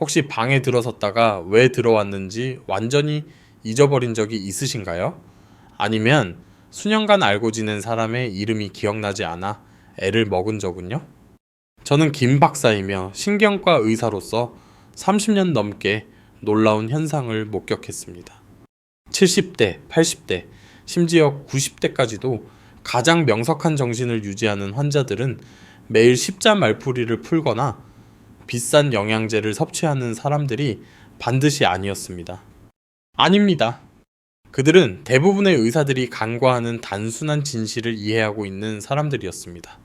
혹시 방에 들어섰다가 왜 들어왔는지 완전히 잊어버린 적이 있으신가요? 아니면 수년간 알고 지낸 사람의 이름이 기억나지 않아 애를 먹은 적은요? 저는 김 박사이며 신경과 의사로서 30년 넘게 놀라운 현상을 목격했습니다. 70대, 80대, 심지어 90대까지도 가장 명석한 정신을 유지하는 환자들은 매일 십자 말풀이를 풀거나 비싼 영양제를 섭취하는 사람들이 반드시 아니었습니다. 아닙니다. 그들은 대부분의 의사들이 간과하는 단순한 진실을 이해하고 있는 사람들이었습니다.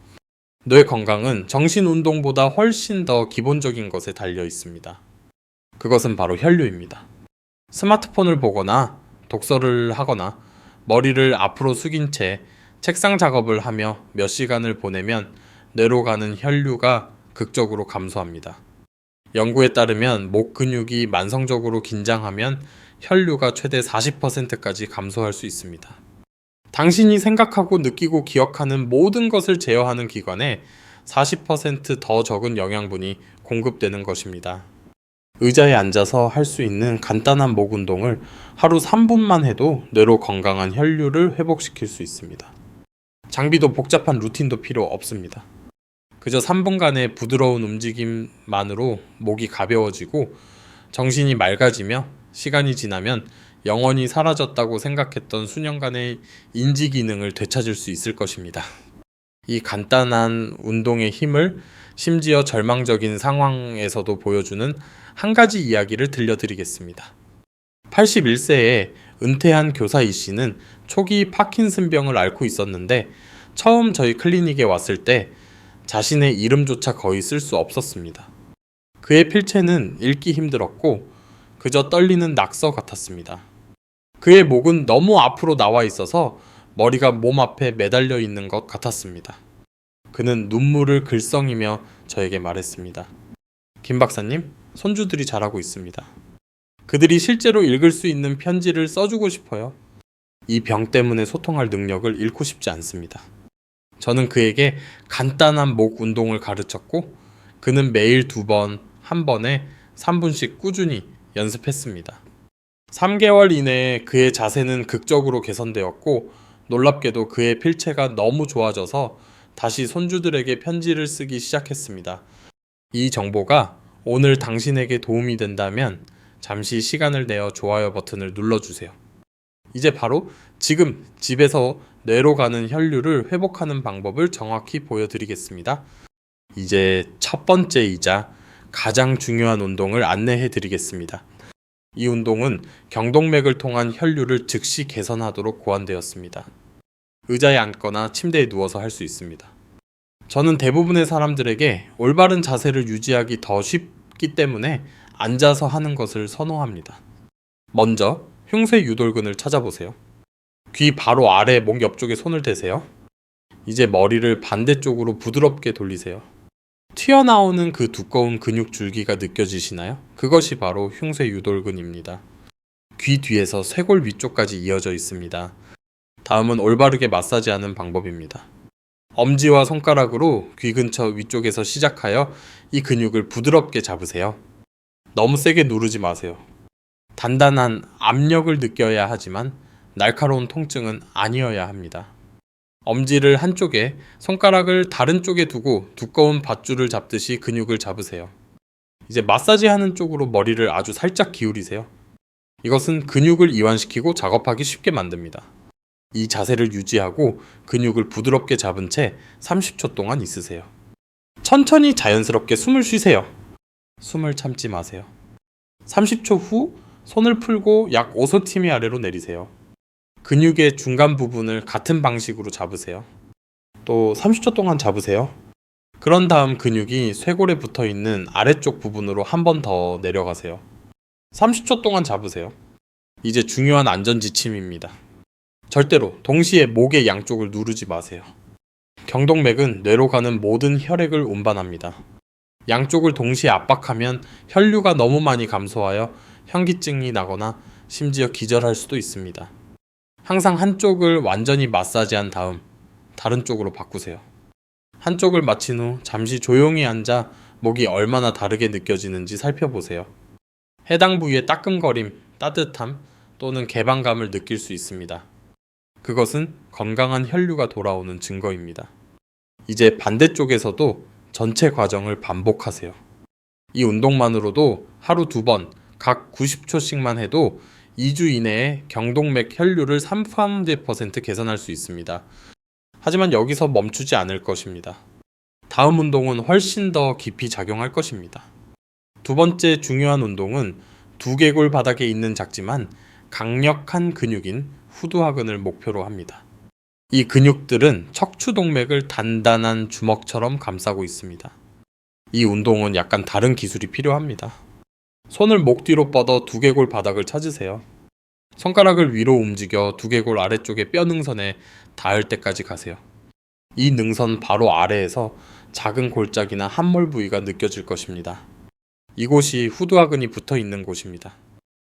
뇌 건강은 정신 운동보다 훨씬 더 기본적인 것에 달려 있습니다. 그것은 바로 혈류입니다. 스마트폰을 보거나 독서를 하거나 머리를 앞으로 숙인 채 책상 작업을 하며 몇 시간을 보내면 뇌로 가는 혈류가 극적으로 감소합니다. 연구에 따르면 목 근육이 만성적으로 긴장하면 혈류가 최대 40%까지 감소할 수 있습니다. 당신이 생각하고 느끼고 기억하는 모든 것을 제어하는 기관에 40%더 적은 영양분이 공급되는 것입니다. 의자에 앉아서 할 수 있는 간단한 목 운동을 하루 3분만 해도 뇌로 건강한 혈류를 회복시킬 수 있습니다. 장비도 복잡한 루틴도 필요 없습니다. 그저 3분간의 부드러운 움직임만으로 목이 가벼워지고 정신이 맑아지며 시간이 지나면 영원히 사라졌다고 생각했던 수년간의 인지 기능을 되찾을 수 있을 것입니다. 이 간단한 운동의 힘을 심지어 절망적인 상황에서도 보여주는 한 가지 이야기를 들려드리겠습니다. 81세에 은퇴한 교사 이 씨는 초기 파킨슨병을 앓고 있었는데 처음 저희 클리닉에 왔을 때 자신의 이름조차 거의 쓸 수 없었습니다. 그의 필체는 읽기 힘들었고 그저 떨리는 낙서 같았습니다. 그의 목은 너무 앞으로 나와 있어서 머리가 몸 앞에 매달려 있는 것 같았습니다. 그는 눈물을 글썽이며 저에게 말했습니다. 김 박사님, 손주들이 잘하고 있습니다. 그들이 실제로 읽을 수 있는 편지를 써주고 싶어요. 이 병 때문에 소통할 능력을 잃고 싶지 않습니다. 저는 그에게 간단한 목 운동을 가르쳤고, 그는 매일 두 번, 한 번에 3분씩 꾸준히 연습했습니다. 3개월 이내에 그의 자세는 극적으로 개선되었고, 놀랍게도 그의 필체가 너무 좋아져서 다시 손주들에게 편지를 쓰기 시작했습니다. 이 정보가 오늘 당신에게 도움이 된다면 잠시 시간을 내어 좋아요 버튼을 눌러주세요. 이제 바로 지금 집에서 뇌로 가는 혈류를 회복하는 방법을 정확히 보여드리겠습니다. 이제 첫 번째이자 가장 중요한 운동을 안내해 드리겠습니다. 이 운동은 경동맥을 통한 혈류를 즉시 개선하도록 고안되었습니다. 의자에 앉거나 침대에 누워서 할 수 있습니다. 저는 대부분의 사람들에게 올바른 자세를 유지하기 더 쉽기 때문에 앉아서 하는 것을 선호합니다. 먼저 흉쇄 유돌근을 찾아보세요. 귀 바로 아래 목 옆쪽에 손을 대세요. 이제 머리를 반대쪽으로 부드럽게 돌리세요. 튀어나오는 그 두꺼운 근육 줄기가 느껴지시나요? 그것이 바로 흉쇄 유돌근입니다. 귀 뒤에서 쇄골 위쪽까지 이어져 있습니다. 다음은 올바르게 마사지하는 방법입니다. 엄지와 손가락으로 귀 근처 위쪽에서 시작하여 이 근육을 부드럽게 잡으세요. 너무 세게 누르지 마세요. 단단한 압력을 느껴야 하지만 날카로운 통증은 아니어야 합니다. 엄지를 한쪽에, 손가락을 다른 쪽에 두고 두꺼운 밧줄을 잡듯이 근육을 잡으세요. 이제 마사지 하는 쪽으로 머리를 아주 살짝 기울이세요. 이것은 근육을 이완시키고 작업하기 쉽게 만듭니다. 이 자세를 유지하고 근육을 부드럽게 잡은 채 30초 동안 있으세요. 천천히 자연스럽게 숨을 쉬세요. 숨을 참지 마세요. 30초 후 손을 풀고 약 5cm 아래로 내리세요. 근육의 중간 부분을 같은 방식으로 잡으세요. 또 30초 동안 잡으세요. 그런 다음 근육이 쇄골에 붙어 있는 아래쪽 부분으로 한 번 더 내려가세요. 30초 동안 잡으세요. 이제 중요한 안전 지침입니다. 절대로 동시에 목의 양쪽을 누르지 마세요. 경동맥은 뇌로 가는 모든 혈액을 운반합니다. 양쪽을 동시에 압박하면 혈류가 너무 많이 감소하여 현기증이 나거나 심지어 기절할 수도 있습니다. 항상 한쪽을 완전히 마사지한 다음 다른 쪽으로 바꾸세요. 한쪽을 마친 후 잠시 조용히 앉아 목이 얼마나 다르게 느껴지는지 살펴보세요. 해당 부위의 따끔거림, 따뜻함 또는 개방감을 느낄 수 있습니다. 그것은 건강한 혈류가 돌아오는 증거입니다. 이제 반대쪽에서도 전체 과정을 반복하세요. 이 운동만으로도 하루 두 번, 각 90초씩만 해도 2주 이내에 경동맥 혈류를 30% 개선할 수 있습니다. 하지만 여기서 멈추지 않을 것입니다. 다음 운동은 훨씬 더 깊이 작용할 것입니다. 두 번째 중요한 운동은 두개골 바닥에 있는 작지만 강력한 근육인 후두하근을 목표로 합니다. 이 근육들은 척추 동맥을 단단한 주먹처럼 감싸고 있습니다. 이 운동은 약간 다른 기술이 필요합니다. 손을 목 뒤로 뻗어 두개골 바닥을 찾으세요. 손가락을 위로 움직여 두개골 아래쪽의 뼈 능선에 닿을 때까지 가세요. 이 능선 바로 아래에서 작은 골짜기나 함몰 부위가 느껴질 것입니다. 이곳이 후두하근이 붙어 있는 곳입니다.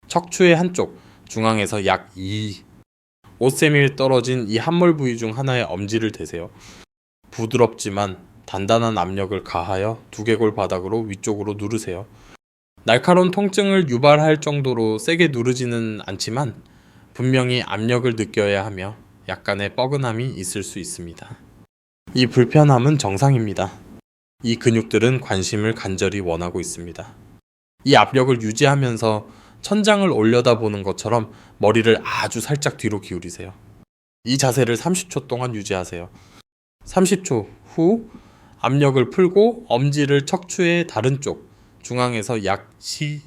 척추의 한쪽, 중앙에서 약 2, 5cm 떨어진 이 함몰 부위 중 하나에 엄지를 대세요. 부드럽지만 단단한 압력을 가하여 두개골 바닥으로 위쪽으로 누르세요. 날카로운 통증을 유발할 정도로 세게 누르지는 않지만 분명히 압력을 느껴야 하며 약간의 뻐근함이 있을 수 있습니다. 이 불편함은 정상입니다. 이 근육들은 관심을 간절히 원하고 있습니다. 이 압력을 유지하면서 천장을 올려다보는 것처럼 머리를 아주 살짝 뒤로 기울이세요. 이 자세를 30초 동안 유지하세요. 30초 후 압력을 풀고 엄지를 척추의 다른 쪽 중앙에서 약시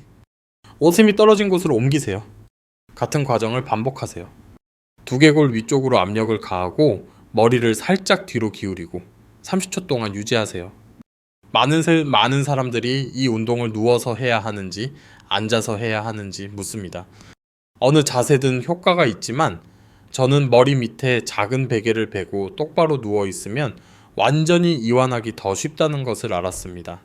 5cm 떨어진 곳으로 옮기세요. 같은 과정을 반복하세요. 두개골 위쪽으로 압력을 가하고 머리를 살짝 뒤로 기울이고 30초 동안 유지하세요. 많은, 세- 많은 사람들이 이 운동을 누워서 해야 하는지 앉아서 해야 하는지 묻습니다. 어느 자세든 효과가 있지만 저는 머리 밑에 작은 베개를 베고 똑바로 누워 있으면 완전히 이완하기 더 쉽다는 것을 알았습니다.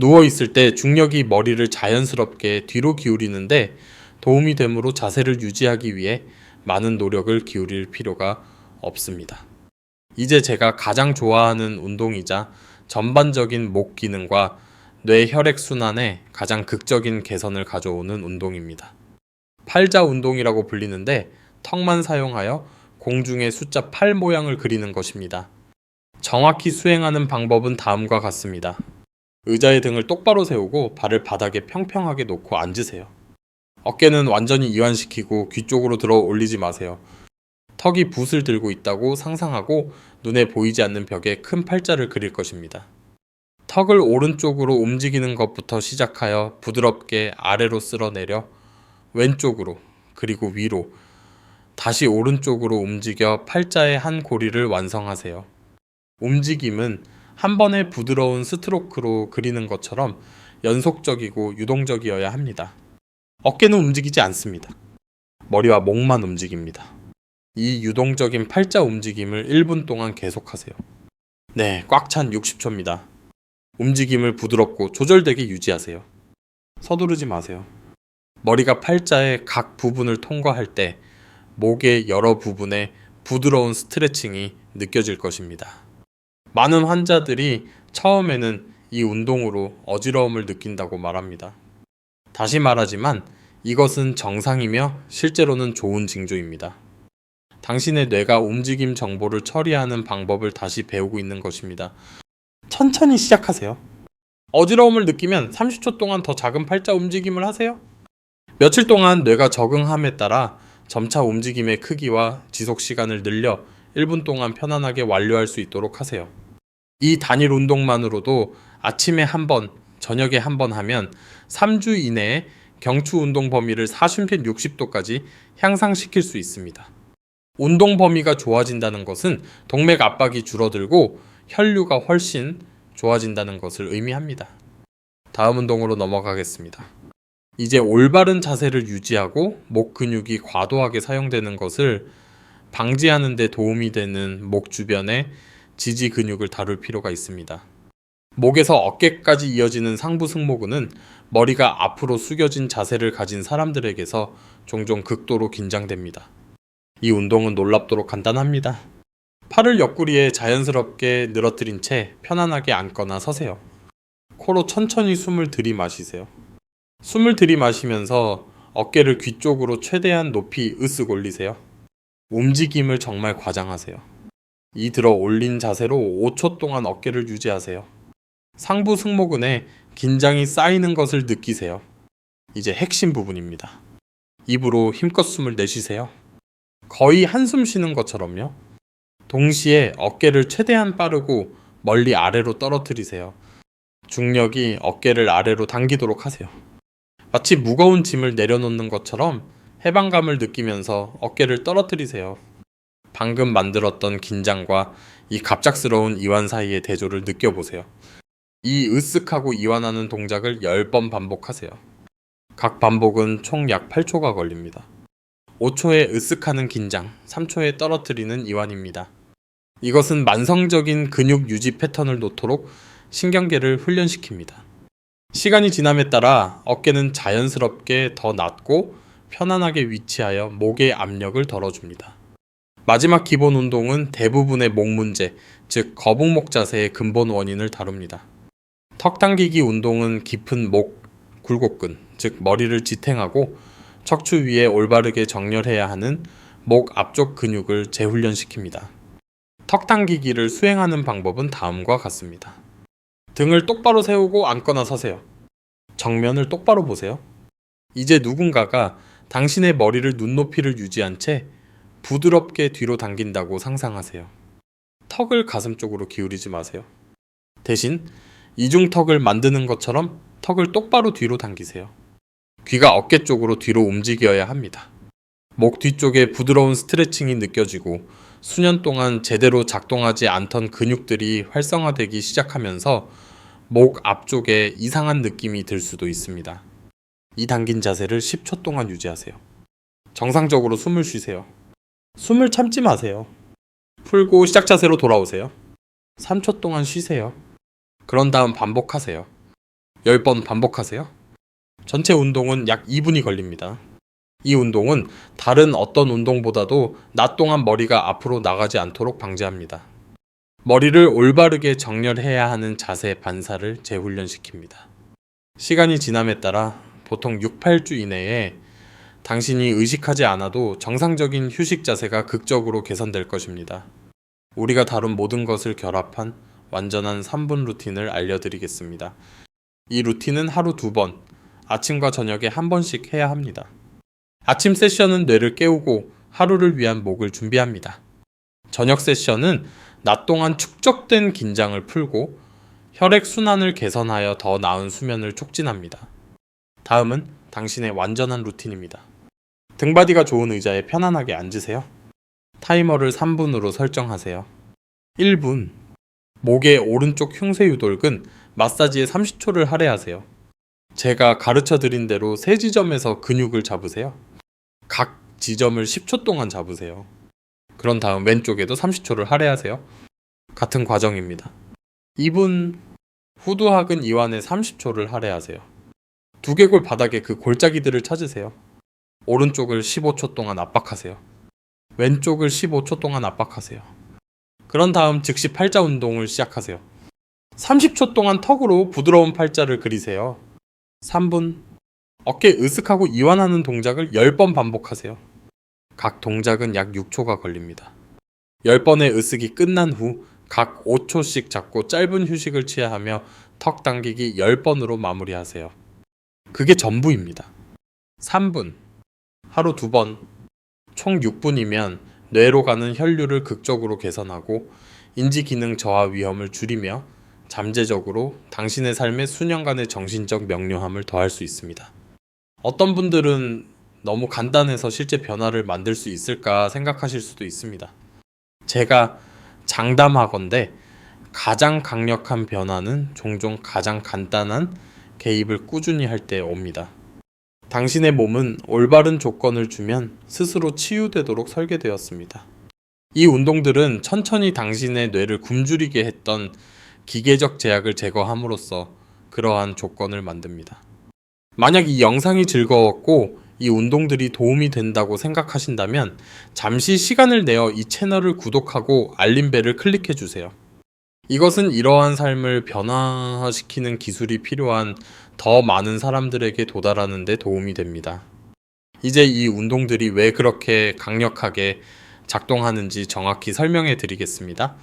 누워 있을 때 중력이 머리를 자연스럽게 뒤로 기울이는데 도움이 되므로 자세를 유지하기 위해 많은 노력을 기울일 필요가 없습니다. 이제 제가 가장 좋아하는 운동이자 전반적인 목 기능과 뇌 혈액 순환에 가장 극적인 개선을 가져오는 운동입니다. 팔자 운동이라고 불리는데 턱만 사용하여 공중에 숫자 8 모양을 그리는 것입니다. 정확히 수행하는 방법은 다음과 같습니다. 의자의 등을 똑바로 세우고 발을 바닥에 평평하게 놓고 앉으세요. 어깨는 완전히 이완시키고 귀 쪽으로 들어 올리지 마세요. 턱이 붓을 들고 있다고 상상하고 눈에 보이지 않는 벽에 큰 팔자를 그릴 것입니다. 턱을 오른쪽으로 움직이는 것부터 시작하여 부드럽게 아래로 쓸어내려 왼쪽으로 그리고 위로 다시 오른쪽으로 움직여 팔자의 한 고리를 완성하세요. 움직임은 한 번의 부드러운 스트로크로 그리는 것처럼 연속적이고 유동적이어야 합니다. 어깨는 움직이지 않습니다. 머리와 목만 움직입니다. 이 유동적인 팔자 움직임을 1분 동안 계속하세요. 네, 꽉 찬 60초입니다. 움직임을 부드럽고 조절되게 유지하세요. 서두르지 마세요. 머리가 팔자의 각 부분을 통과할 때 목의 여러 부분에 부드러운 스트레칭이 느껴질 것입니다. 많은 환자들이 처음에는 이 운동으로 어지러움을 느낀다고 말합니다. 다시 말하지만 이것은 정상이며 실제로는 좋은 징조입니다. 당신의 뇌가 움직임 정보를 처리하는 방법을 다시 배우고 있는 것입니다. 천천히 시작하세요. 어지러움을 느끼면 30초 동안 더 작은 팔자 움직임을 하세요. 며칠 동안 뇌가 적응함에 따라 점차 움직임의 크기와 지속 시간을 늘려 1분 동안 편안하게 완료할 수 있도록 하세요. 이 단일 운동만으로도 아침에 한 번, 저녁에 한 번 하면 3주 이내에 경추 운동 범위를 40편 60도까지 향상시킬 수 있습니다. 운동 범위가 좋아진다는 것은 동맥 압박이 줄어들고 혈류가 훨씬 좋아진다는 것을 의미합니다. 다음 운동으로 넘어가겠습니다. 이제 올바른 자세를 유지하고 목 근육이 과도하게 사용되는 것을 방지하는 데 도움이 되는 목 주변의 지지 근육을 다룰 필요가 있습니다. 목에서 어깨까지 이어지는 상부 승모근은 머리가 앞으로 숙여진 자세를 가진 사람들에게서 종종 극도로 긴장됩니다. 이 운동은 놀랍도록 간단합니다. 팔을 옆구리에 자연스럽게 늘어뜨린 채 편안하게 앉거나 서세요. 코로 천천히 숨을 들이마시세요. 숨을 들이마시면서 어깨를 귀 쪽으로 최대한 높이 으쓱 올리세요. 움직임을 정말 과장하세요. 이 들어 올린 자세로 5초 동안 어깨를 유지하세요. 상부 승모근에 긴장이 쌓이는 것을 느끼세요. 이제 핵심 부분입니다. 입으로 힘껏 숨을 내쉬세요. 거의 한숨 쉬는 것처럼요. 동시에 어깨를 최대한 빠르고 멀리 아래로 떨어뜨리세요. 중력이 어깨를 아래로 당기도록 하세요. 마치 무거운 짐을 내려놓는 것처럼 해방감을 느끼면서 어깨를 떨어뜨리세요. 방금 만들었던 긴장과 이 갑작스러운 이완 사이의 대조를 느껴보세요. 이 으쓱하고 이완하는 동작을 10번 반복하세요. 각 반복은 총 약 8초가 걸립니다. 5초에 으쓱하는 긴장, 3초에 떨어뜨리는 이완입니다. 이것은 만성적인 근육 유지 패턴을 놓도록 신경계를 훈련시킵니다. 시간이 지남에 따라 어깨는 자연스럽게 더 낮고 편안하게 위치하여 목의 압력을 덜어줍니다. 마지막 기본 운동은 대부분의 목 문제, 즉 거북목 자세의 근본 원인을 다룹니다. 턱 당기기 운동은 깊은 목, 굴곡근, 즉 머리를 지탱하고 척추 위에 올바르게 정렬해야 하는 목 앞쪽 근육을 재훈련시킵니다. 턱 당기기를 수행하는 방법은 다음과 같습니다. 등을 똑바로 세우고 앉거나 서세요. 정면을 똑바로 보세요. 이제 누군가가 당신의 머리를 눈높이를 유지한 채 부드럽게 뒤로 당긴다고 상상하세요. 턱을 가슴 쪽으로 기울이지 마세요. 대신 이중턱을 만드는 것처럼 턱을 똑바로 뒤로 당기세요. 귀가 어깨 쪽으로 뒤로 움직여야 합니다. 목 뒤쪽에 부드러운 스트레칭이 느껴지고 수년 동안 제대로 작동하지 않던 근육들이 활성화되기 시작하면서 목 앞쪽에 이상한 느낌이 들 수도 있습니다. 이 당긴 자세를 10초 동안 유지하세요. 정상적으로 숨을 쉬세요. 숨을 참지 마세요. 풀고 시작 자세로 돌아오세요. 3초 동안 쉬세요. 그런 다음 반복하세요. 10번 반복하세요. 전체 운동은 약 2분이 걸립니다. 이 운동은 다른 어떤 운동보다도 낮 동안 머리가 앞으로 나가지 않도록 방지합니다. 머리를 올바르게 정렬해야 하는 자세 반사를 재훈련시킵니다. 시간이 지남에 따라 보통 6, 8주 이내에 당신이 의식하지 않아도 정상적인 휴식 자세가 극적으로 개선될 것입니다. 우리가 다룬 모든 것을 결합한 완전한 3분 루틴을 알려드리겠습니다. 이 루틴은 하루 두 번, 아침과 저녁에 한 번씩 해야 합니다. 아침 세션은 뇌를 깨우고 하루를 위한 목을 준비합니다. 저녁 세션은 낮 동안 축적된 긴장을 풀고 혈액 순환을 개선하여 더 나은 수면을 촉진합니다. 다음은 당신의 완전한 루틴입니다. 등바디가 좋은 의자에 편안하게 앉으세요. 타이머를 3분으로 설정하세요. 1분. 목의 오른쪽 흉쇄 유돌근 마사지에 30초를 할애하세요. 제가 가르쳐 드린 대로 세 지점에서 근육을 잡으세요. 각 지점을 10초 동안 잡으세요. 그런 다음 왼쪽에도 30초를 할애하세요. 같은 과정입니다. 2분 후두학은 이완에 30초를 할애하세요. 두개골 바닥에 그 골짜기들을 찾으세요. 오른쪽을 15초 동안 압박하세요. 왼쪽을 15초 동안 압박하세요. 그런 다음 즉시 팔자 운동을 시작하세요. 30초 동안 턱으로 부드러운 팔자를 그리세요. 3분 어깨 으쓱하고 이완하는 동작을 10번 반복하세요. 각 동작은 약 6초가 걸립니다. 10번의 으쓱이 끝난 후 각 5초씩 잡고 짧은 휴식을 취해야 하며 턱 당기기 10번으로 마무리하세요. 그게 전부입니다. 3분 하루 2번 총 6분이면 뇌로 가는 혈류를 극적으로 개선하고 인지 기능 저하 위험을 줄이며 잠재적으로 당신의 삶에 수년간의 정신적 명료함을 더할 수 있습니다. 어떤 분들은 너무 간단해서 실제 변화를 만들 수 있을까 생각하실 수도 있습니다. 제가 장담하건대 가장 강력한 변화는 종종 가장 간단한 개입을 꾸준히 할 때 옵니다. 당신의 몸은 올바른 조건을 주면 스스로 치유되도록 설계되었습니다. 이 운동들은 천천히 당신의 뇌를 굶주리게 했던 기계적 제약을 제거함으로써 그러한 조건을 만듭니다. 만약 이 영상이 즐거웠고 이 운동들이 도움이 된다고 생각하신다면 잠시 시간을 내어 이 채널을 구독하고 알림벨을 클릭해 주세요. 이것은 이러한 삶을 변화시키는 기술이 필요한 더 많은 사람들에게 도달하는 데 도움이 됩니다. 이제 이 운동들이 왜 그렇게 강력하게 작동하는지 정확히 설명해 드리겠습니다.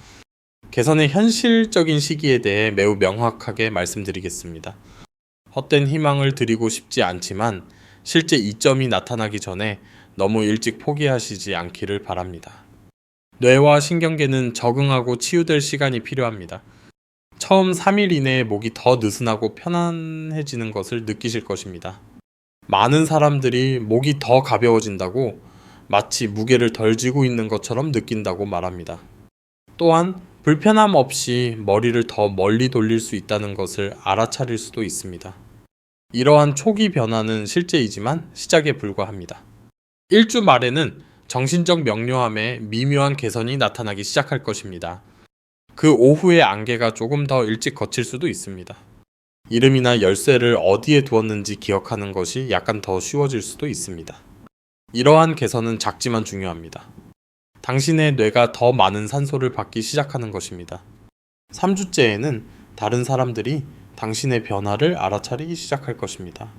개선의 현실적인 시기에 대해 매우 명확하게 말씀드리겠습니다. 헛된 희망을 드리고 싶지 않지만 실제 이점이 나타나기 전에 너무 일찍 포기하시지 않기를 바랍니다. 뇌와 신경계는 적응하고 치유될 시간이 필요합니다. 처음 3일 이내에 목이 더 느슨하고 편안해지는 것을 느끼실 것입니다. 많은 사람들이 목이 더 가벼워진다고 마치 무게를 덜 지고 있는 것처럼 느낀다고 말합니다. 또한 불편함 없이 머리를 더 멀리 돌릴 수 있다는 것을 알아차릴 수도 있습니다. 이러한 초기 변화는 실제이지만 시작에 불과합니다. 일주 말에는 정신적 명료함에 미묘한 개선이 나타나기 시작할 것입니다. 그 오후의 안개가 조금 더 일찍 거칠 수도 있습니다. 이름이나 열쇠를 어디에 두었는지 기억하는 것이 약간 더 쉬워질 수도 있습니다. 이러한 개선은 작지만 중요합니다. 당신의 뇌가 더 많은 산소를 받기 시작하는 것입니다. 3주째에는 다른 사람들이 당신의 변화를 알아차리기 시작할 것입니다.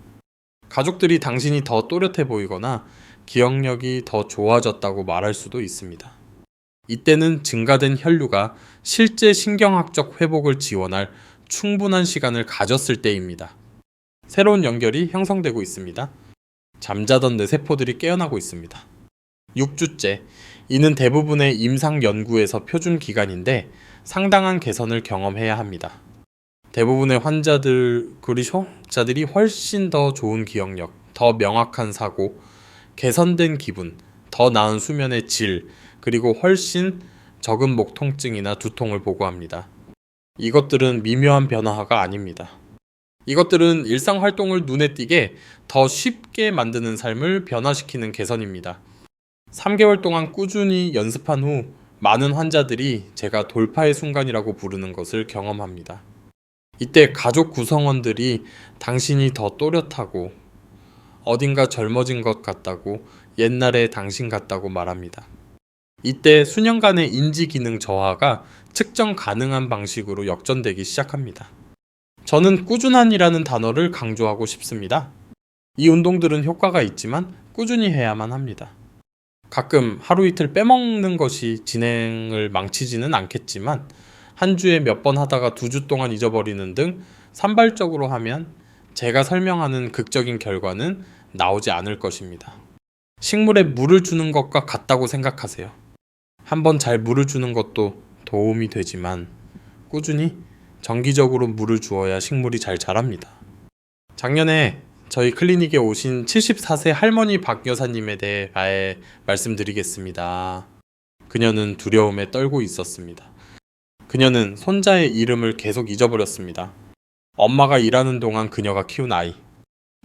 가족들이 당신이 더 또렷해 보이거나 기억력이 더 좋아졌다고 말할 수도 있습니다. 이때는 증가된 혈류가 실제 신경학적 회복을 지원할 충분한 시간을 가졌을 때입니다. 새로운 연결이 형성되고 있습니다. 잠자던 내 세포들이 깨어나고 있습니다. 6주째. 이는 대부분의 임상 연구에서 표준 기간인데 상당한 개선을 경험해야 합니다. 대부분의 환자들 그리쇼 자들이 훨씬 더 좋은 기억력, 더 명확한 사고, 개선된 기분, 더 나은 수면의 질, 그리고 훨씬 적은 목 통증이나 두통을 보고합니다. 이것들은 미묘한 변화가 아닙니다. 이것들은 일상 활동을 눈에 띄게 더 쉽게 만드는 삶을 변화시키는 개선입니다. 3개월 동안 꾸준히 연습한 후 많은 환자들이 제가 돌파의 순간이라고 부르는 것을 경험합니다. 이때 가족 구성원들이 당신이 더 또렷하고 어딘가 젊어진 것 같다고 옛날의 당신 같다고 말합니다. 이때 수년간의 인지 기능 저하가 측정 가능한 방식으로 역전되기 시작합니다. 저는 꾸준한이라는 단어를 강조하고 싶습니다. 이 운동들은 효과가 있지만 꾸준히 해야만 합니다. 가끔 하루 이틀 빼먹는 것이 진행을 망치지는 않겠지만 한 주에 몇 번 하다가 두 주 동안 잊어버리는 등 산발적으로 하면 제가 설명하는 극적인 결과는 나오지 않을 것입니다. 식물에 물을 주는 것과 같다고 생각하세요. 한번 잘 물을 주는 것도 도움이 되지만 꾸준히 정기적으로 물을 주어야 식물이 잘 자랍니다. 작년에 저희 클리닉에 오신 74세 할머니 박 여사님에 대해 말씀드리겠습니다. 그녀는 두려움에 떨고 있었습니다. 그녀는 손자의 이름을 계속 잊어버렸습니다. 엄마가 일하는 동안 그녀가 키운 아이.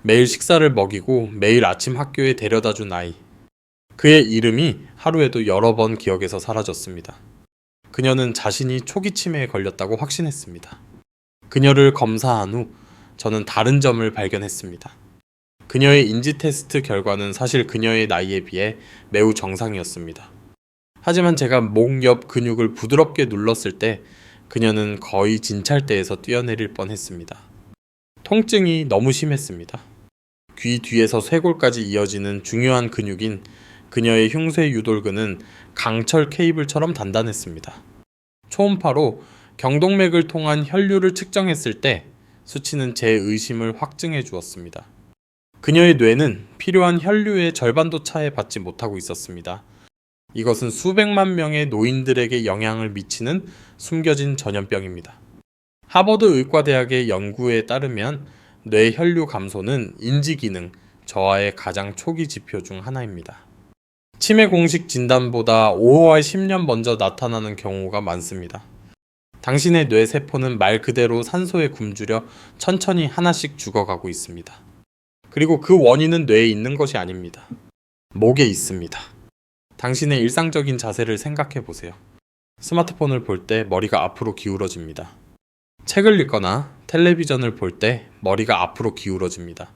매일 식사를 먹이고 매일 아침 학교에 데려다 준 아이. 그의 이름이 하루에도 여러 번 기억에서 사라졌습니다. 그녀는 자신이 초기 치매에 걸렸다고 확신했습니다. 그녀를 검사한 후 저는 다른 점을 발견했습니다. 그녀의 인지 테스트 결과는 사실 그녀의 나이에 비해 매우 정상이었습니다. 하지만 제가 목 옆 근육을 부드럽게 눌렀을 때 그녀는 거의 진찰대에서 뛰어내릴 뻔 했습니다. 통증이 너무 심했습니다. 귀 뒤에서 쇄골까지 이어지는 중요한 근육인 그녀의 흉쇄 유돌근은 강철 케이블처럼 단단했습니다. 초음파로 경동맥을 통한 혈류를 측정했을 때 수치는 제 의심을 확증해 주었습니다. 그녀의 뇌는 필요한 혈류의 절반도 차에 받지 못하고 있었습니다. 이것은 수백만 명의 노인들에게 영향을 미치는 숨겨진 전염병입니다. 하버드 의과대학의 연구에 따르면 뇌 혈류 감소는 인지 기능 저하의 가장 초기 지표 중 하나입니다. 치매 공식 진단보다 5와 10년 먼저 나타나는 경우가 많습니다. 당신의 뇌 세포는 말 그대로 산소에 굶주려 천천히 하나씩 죽어가고 있습니다. 그리고 그 원인은 뇌에 있는 것이 아닙니다. 목에 있습니다. 당신의 일상적인 자세를 생각해 보세요. 스마트폰을 볼 때 머리가 앞으로 기울어집니다. 책을 읽거나 텔레비전을 볼 때 머리가 앞으로 기울어집니다.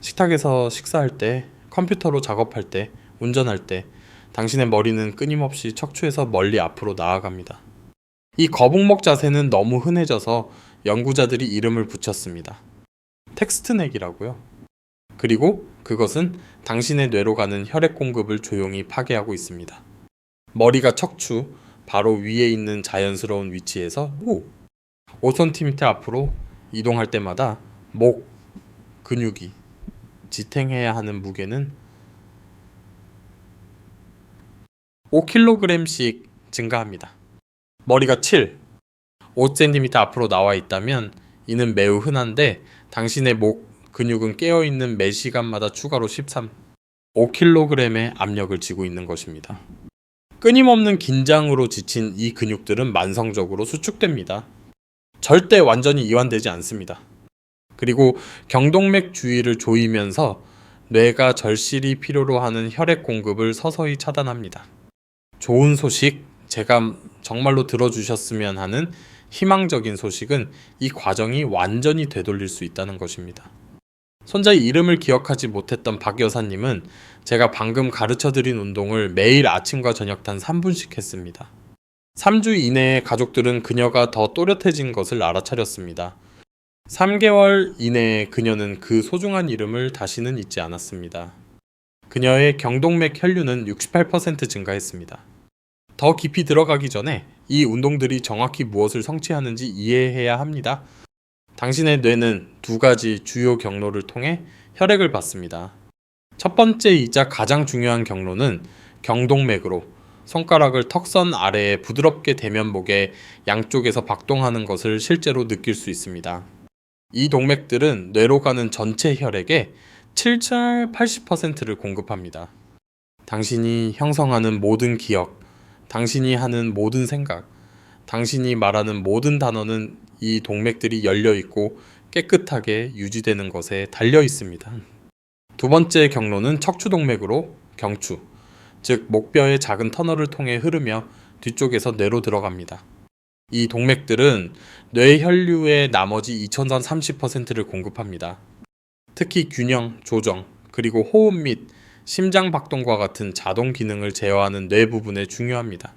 식탁에서 식사할 때, 컴퓨터로 작업할 때, 운전할 때 당신의 머리는 끊임없이 척추에서 멀리 앞으로 나아갑니다. 이 거북목 자세는 너무 흔해져서 연구자들이 이름을 붙였습니다. 텍스트넥이라고요. 그리고 그것은 당신의 뇌로 가는 혈액 공급을 조용히 파괴하고 있습니다. 머리가 척추 바로 위에 있는 자연스러운 위치에서 5, 5cm 앞으로 이동할 때마다 목 근육이 지탱해야 하는 무게는 5kg씩 증가합니다. 머리가 7, 5cm 앞으로 나와 있다면 이는 매우 흔한데 당신의 목 근육은 깨어 있는 매 시간마다 추가로 13, 5kg의 압력을 지고 있는 것입니다. 끊임없는 긴장으로 지친 이 근육들은 만성적으로 수축됩니다. 절대 완전히 이완되지 않습니다. 그리고 경동맥 주위를 조이면서 뇌가 절실히 필요로 하는 혈액 공급을 서서히 차단합니다. 좋은 소식, 제가 정말로 들어주셨으면 하는 희망적인 소식은 이 과정이 완전히 되돌릴 수 있다는 것입니다. 손자의 이름을 기억하지 못했던 박 여사님은 제가 방금 가르쳐 드린 운동을 매일 아침과 저녁 단 3분씩 했습니다. 3주 이내에 가족들은 그녀가 더 또렷해진 것을 알아차렸습니다. 3개월 이내에 그녀는 그 소중한 이름을 다시는 잊지 않았습니다. 그녀의 경동맥 혈류는 68% 증가했습니다. 더 깊이 들어가기 전에 이 운동들이 정확히 무엇을 성취하는지 이해해야 합니다. 당신의 뇌는 두 가지 주요 경로를 통해 혈액을 받습니다. 첫 번째이자 가장 중요한 경로는 경동맥으로 손가락을 턱선 아래에 부드럽게 대면목에 양쪽에서 박동하는 것을 실제로 느낄 수 있습니다. 이 동맥들은 뇌로 가는 전체 혈액의 7, 80%를 공급합니다. 당신이 형성하는 모든 기억, 당신이 하는 모든 생각, 당신이 말하는 모든 단어는 이 동맥들이 열려 있고 깨끗하게 유지되는 것에 달려 있습니다. 두 번째 경로는 척추 동맥으로 경추, 즉 목뼈의 작은 터널을 통해 흐르며 뒤쪽에서 뇌로 들어갑니다. 이 동맥들은 뇌 혈류의 나머지 2000선 30%를 공급합니다. 특히 균형, 조정, 그리고 호흡 및 심장 박동과 같은 자동 기능을 제어하는 뇌 부분에 중요합니다.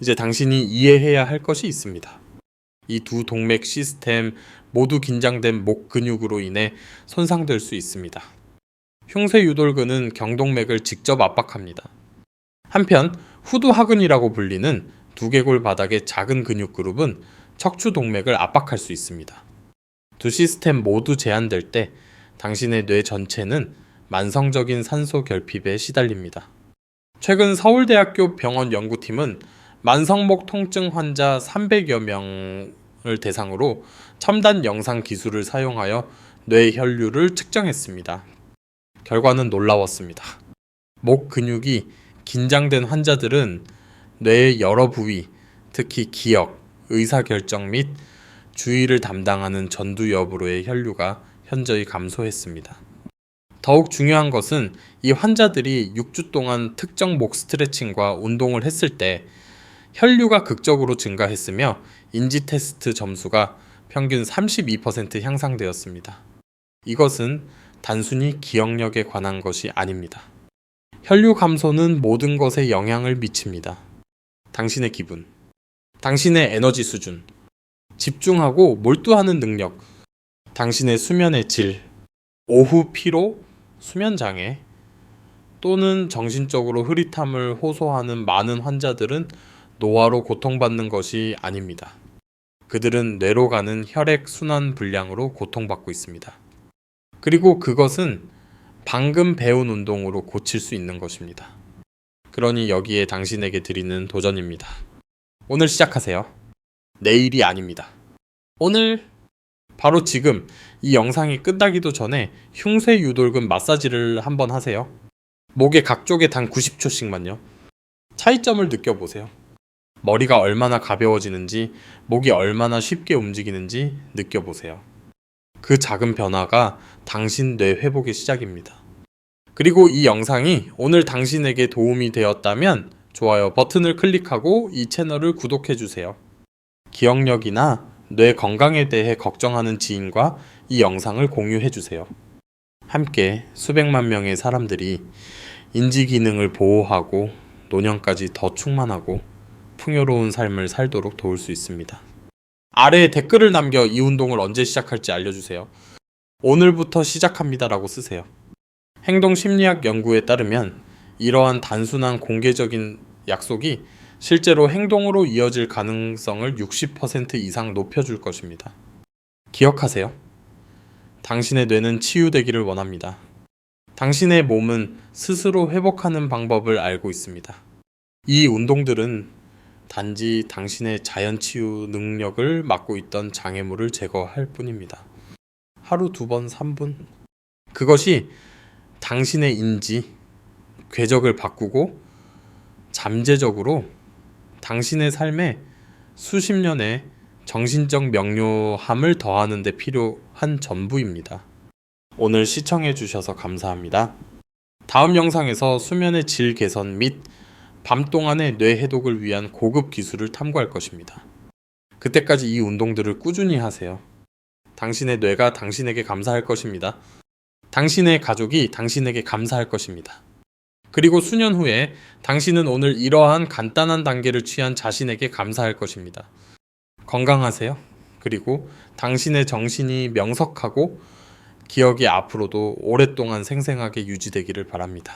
이제 당신이 이해해야 할 것이 있습니다. 이 두 동맥 시스템 모두 긴장된 목 근육으로 인해 손상될 수 있습니다. 흉쇄 유돌근은 경동맥을 직접 압박합니다. 한편 후두하근이라고 불리는 두개골 바닥의 작은 근육 그룹은 척추 동맥을 압박할 수 있습니다. 두 시스템 모두 제한될 때 당신의 뇌 전체는 만성적인 산소 결핍에 시달립니다. 최근 서울대학교 병원 연구팀은 만성목 통증 환자 300여 명을 대상으로 첨단 영상 기술을 사용하여 뇌 혈류를 측정했습니다. 결과는 놀라웠습니다. 목 근육이 긴장된 환자들은 뇌의 여러 부위, 특히 기억, 의사결정 및 주의를 담당하는 전두엽으로의 혈류가 현저히 감소했습니다. 더욱 중요한 것은 이 환자들이 6주 동안 특정 목 스트레칭과 운동을 했을 때 혈류가 극적으로 증가했으며 인지 테스트 점수가 평균 32% 향상되었습니다. 이것은 단순히 기억력에 관한 것이 아닙니다. 혈류 감소는 모든 것에 영향을 미칩니다. 당신의 기분, 당신의 에너지 수준, 집중하고 몰두하는 능력, 당신의 수면의 질, 오후 피로, 수면 장애 또는 정신적으로 흐릿함을 호소하는 많은 환자들은 노화로 고통받는 것이 아닙니다. 그들은 뇌로 가는 혈액 순환 불량으로 고통받고 있습니다. 그리고 그것은 방금 배운 운동으로 고칠 수 있는 것입니다. 그러니 여기에 당신에게 드리는 도전입니다. 오늘 시작하세요. 내일이 아닙니다. 오늘 바로 지금 이 영상이 끝나기도 전에 흉쇄 유돌근 마사지를 한번 하세요. 목의 각 쪽에 단 90초씩만요. 차이점을 느껴보세요. 머리가 얼마나 가벼워지는지, 목이 얼마나 쉽게 움직이는지 느껴보세요. 그 작은 변화가 당신 뇌 회복의 시작입니다. 그리고 이 영상이 오늘 당신에게 도움이 되었다면 좋아요 버튼을 클릭하고 이 채널을 구독해 주세요. 기억력이나 뇌 건강에 대해 걱정하는 지인과 이 영상을 공유해 주세요. 함께 수백만 명의 사람들이 인지 기능을 보호하고 노년까지 더 충만하고 풍요로운 삶을 살도록 도울 수 있습니다. 아래에 댓글을 남겨 이 운동을 언제 시작할지 알려주세요. 오늘부터 시작합니다라고 쓰세요. 행동 심리학 연구에 따르면 이러한 단순한 공개적인 약속이 실제로 행동으로 이어질 가능성을 60% 이상 높여줄 것입니다. 기억하세요. 당신의 뇌는 치유되기를 원합니다. 당신의 몸은 스스로 회복하는 방법을 알고 있습니다. 이 운동들은 단지 당신의 자연 치유 능력을 막고 있던 장애물을 제거할 뿐입니다. 하루 두 번, 3분. 그것이 당신의 인지, 궤적을 바꾸고 잠재적으로 당신의 삶에 수십 년의 정신적 명료함을 더하는 데 필요한 전부입니다. 오늘 시청해 주셔서 감사합니다. 다음 영상에서 수면의 질 개선 및 밤 동안의 뇌 해독을 위한 고급 기술을 탐구할 것입니다. 그때까지 이 운동들을 꾸준히 하세요. 당신의 뇌가 당신에게 감사할 것입니다. 당신의 가족이 당신에게 감사할 것입니다. 그리고 수년 후에 당신은 오늘 이러한 간단한 단계를 취한 자신에게 감사할 것입니다. 건강하세요. 그리고 당신의 정신이 명석하고 기억이 앞으로도 오랫동안 생생하게 유지되기를 바랍니다.